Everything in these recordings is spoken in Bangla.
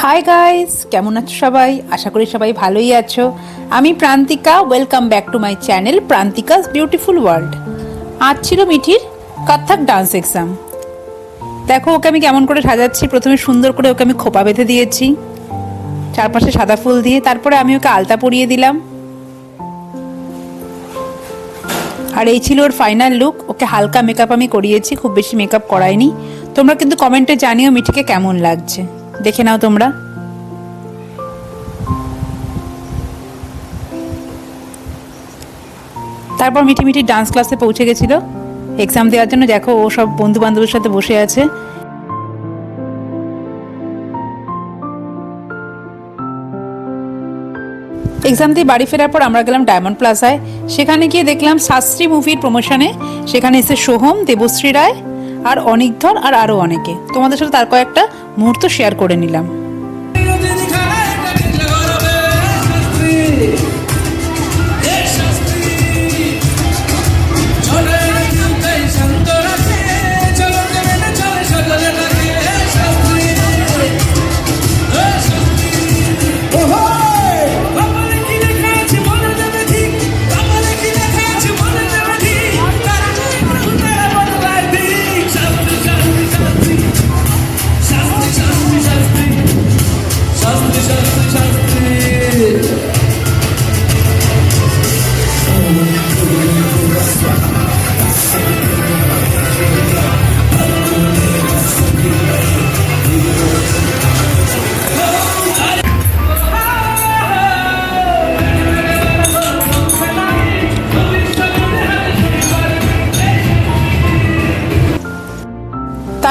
হাই গাইস কেমন আছো সবাই? আশা করি সবাই ভালোই আছো। আমি Prantika. Welcome back to my channel Prantika's beautiful world আজ ছিল মিঠির কত্থক ডান্স এক্সাম দেখো, ওকে আমি কেমন করে সাজাচ্ছি। প্রথমে সুন্দর করে ওকে আমি খোপা বেঁধে দিয়েছি। চারপাশে সাদা ফুল দিয়ে তারপরে আমি ওকে আলতা পরিয়ে দিলাম। আর এই ছিল ওর ফাইনাল লুক ওকে হালকা মেকআপ আমি করিয়েছি, খুব বেশি মেকআপ করাইনি। তোমরা কিন্তু কমেন্টে জানিও মিঠিকে কেমন লাগছে। দেখে নাও তোমরা। তারপর মিঠি মিঠি ডান্স ক্লাসে পৌঁছে গেছিল। এক্সাম দেওয়ার জন্য দেখো ও সব বন্ধু বান্ধবের সাথে বসে আছে। এক্সাম দিয়ে বাড়ি ফেরার পর আমরা গেলাম ডায়মন্ড প্লাজায় সেখানে গিয়ে দেখলাম শাস্ত্রী মুভির প্রমোশনে সেখানে এসে সোহম, দেবশ্রী রায় আর অনিকধর আর আরও অনেকে। তোমাদের সাথে তার কয়েকটা মুহূর্ত শেয়ার করে নিলাম।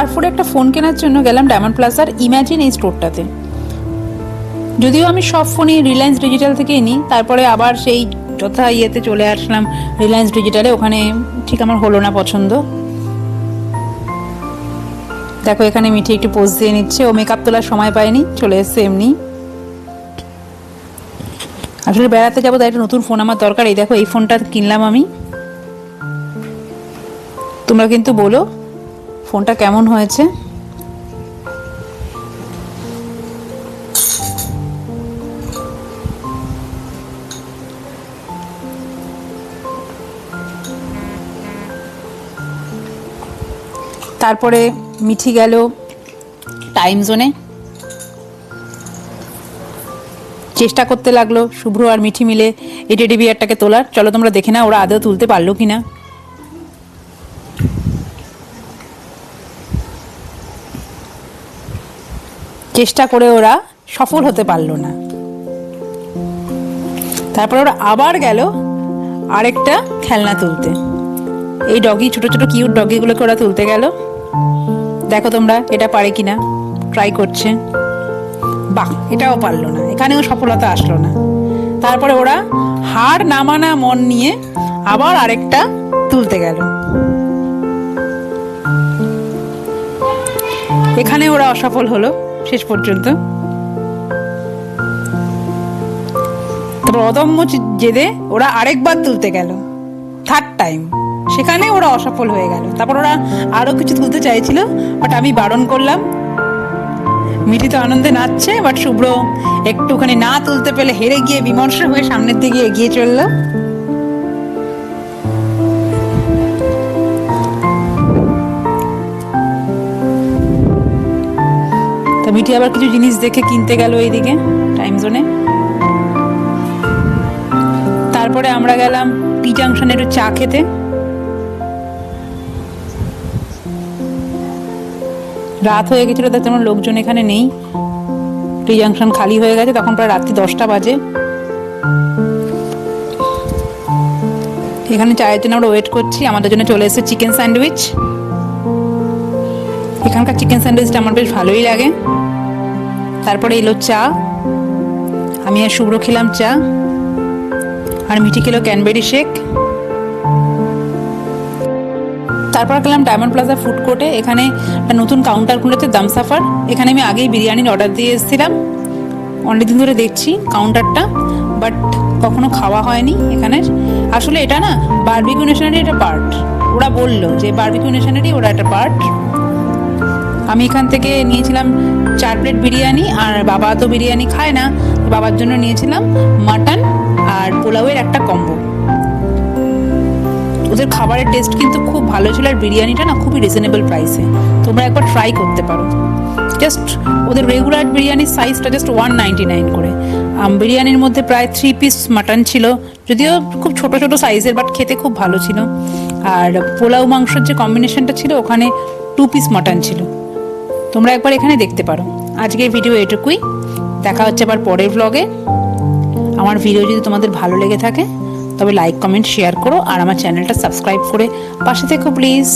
তারপরে একটা ফোন কেনার জন্য গেলাম ডায়মন্ড প্লাজার ইম্যাজিন এই স্টোরটাতে যদিও আমি সব ফোনই রিলায়েন্স ডিজিটাল থেকে নিই তারপরে আবার সেই যথা ইয়েতে চলে আসলাম রিলায়েন্স ডিজিটালে ওখানে ঠিক আমার হলো না পছন্দ। দেখো, এখানে মিঠি একটু পোজ দিয়ে নিচ্ছে, ও মেকআপ তোলার সময় পায়নি, চলে এসছে এমনি। আসলে বেড়াতে যাব, তাই একটা নতুন ফোন আমার দরকার। এই দেখো, এই ফোনটা কিনলাম আমি। তোমরা কিন্তু বলো ফোনটা কেমন হয়েছে? তারপরে মিঠি গেল টাইম জোনে চেষ্টা করতে লাগল শুভ্র আর মিঠি মিলে এই টেডি বিয়ারটাকে তোলার। চলো তোমরা দেখে না ওরা আদৌ তুলতে পারল কিনা। চেষ্টা করে ওরা সফল হতে পারল না। তারপর ওরা আবার গেল আরেকটা খেলনা তুলতে। এই ডগি ছোট ছোট কিউট ডগিগুলোকে ওরা তুলতে গেল। দেখো তোমরা, এটা পারে কিনা? ট্রাই করছে। বাহ, এটাও পারল না। এখানেও সফলতা আসলো না। তারপরে ওরা হাড় নামানা মন নিয়ে আবার আরেকটা তুলতে গেল। এখানে ওরা অসফল হলো। শেষ পর্যন্ত। অদম্য জেদে ওরা আরেকবার তুলতে গেল। থার্ড টাইম সেখানে ওরা অসফল হয়ে গেল। তারপর ওরা আরও কিছু তুলতে চাইছিল বাট আমি বারণ করলাম। মিঠি তো আনন্দে নাচছে বাট শুভ্র একটুখানি না তুলতে পেলে হেরে গিয়ে বিমর্ষ হয়ে সামনের দিকে এগিয়ে চলল। মিঠি আবার কিছু জিনিস দেখে কিনতে গেল এইদিকে টাইম জোনে তারপরে আমরা গেলাম টি জাংশনে একটু চা খেতে। রাত হয়ে গেছিল তাই তেমন লোকজন এখানে নেই। টি জাংশন খালি হয়ে গেছে, তখন প্রায় রাত্রি দশটা বাজে। এখানে চায়ের জন্য আমরা ওয়েট করছি, আমাদের জন্য চলে এসেছে চিকেন স্যান্ডউইচ এখানকার চিকেন স্যান্ডউইচটা আমার বেশ ভালোই লাগে। তারপরে এলো চা। আমি আর শুভ্র খেলাম চা। আর মিঠি খেলো ক্যানবেরি শেক। তারপর গেলাম ডায়মন্ড প্লাজা ফুড কোর্টে। এখানে নতুন কাউন্টার খুলেছে দাম সাফার এখানে আমি আগেই বিরিয়ানির অর্ডার দিয়ে এসেছিলাম। অনেকদিন ধরে দেখছি কাউন্টারটা, বাট কখনো খাওয়া হয়নি এখানে। আসলে এটা না, বার্বিকিউ নেশনেরই একটা পার্ট। ওরা বলল যে বার্বিকিউ নেশনেরই ওরা একটা পার্ট। আমি এখান থেকে নিয়েছিলাম চার প্লেট বিরিয়ানি আর বাবা তো বিরিয়ানি খায় না বাবার জন্য নিয়েছিলাম মাটন আর পোলাওয়ের একটা কম্বো ওদের খাবারের টেস্ট কিন্তু খুব ভালো ছিল আর বিরিয়ানিটা না খুবই রিজনেবল প্রাইসে তোমরা একবার ট্রাই করতে পারো। জাস্ট ওদের রেগুলার বিরিয়ানির সাইজটা জাস্ট ওয়ান নাইনটি নাইন করে বিরিয়ানির মধ্যে প্রায় থ্রি পিস মাটন ছিল। যদিও খুব ছোট ছোট সাইজের বাট খেতে খুব ভালো ছিল। আর পোলাও মাংসের যে কম্বিনেশনটা ছিল, ওখানে টু পিস মাটন ছিল। তোমরা একবার এখানে দেখতে পারো। আজকের ভিডিও এটুকুই। দেখা হচ্ছে আবার পরের ব্লগে আমার ভিডিও যদি তোমাদের ভালো লেগে থাকে, তবে লাইক কমেন্ট শেয়ার করো। আর আমার চ্যানেলটা সাবস্ক্রাইব করে পাশে থেকো প্লিজ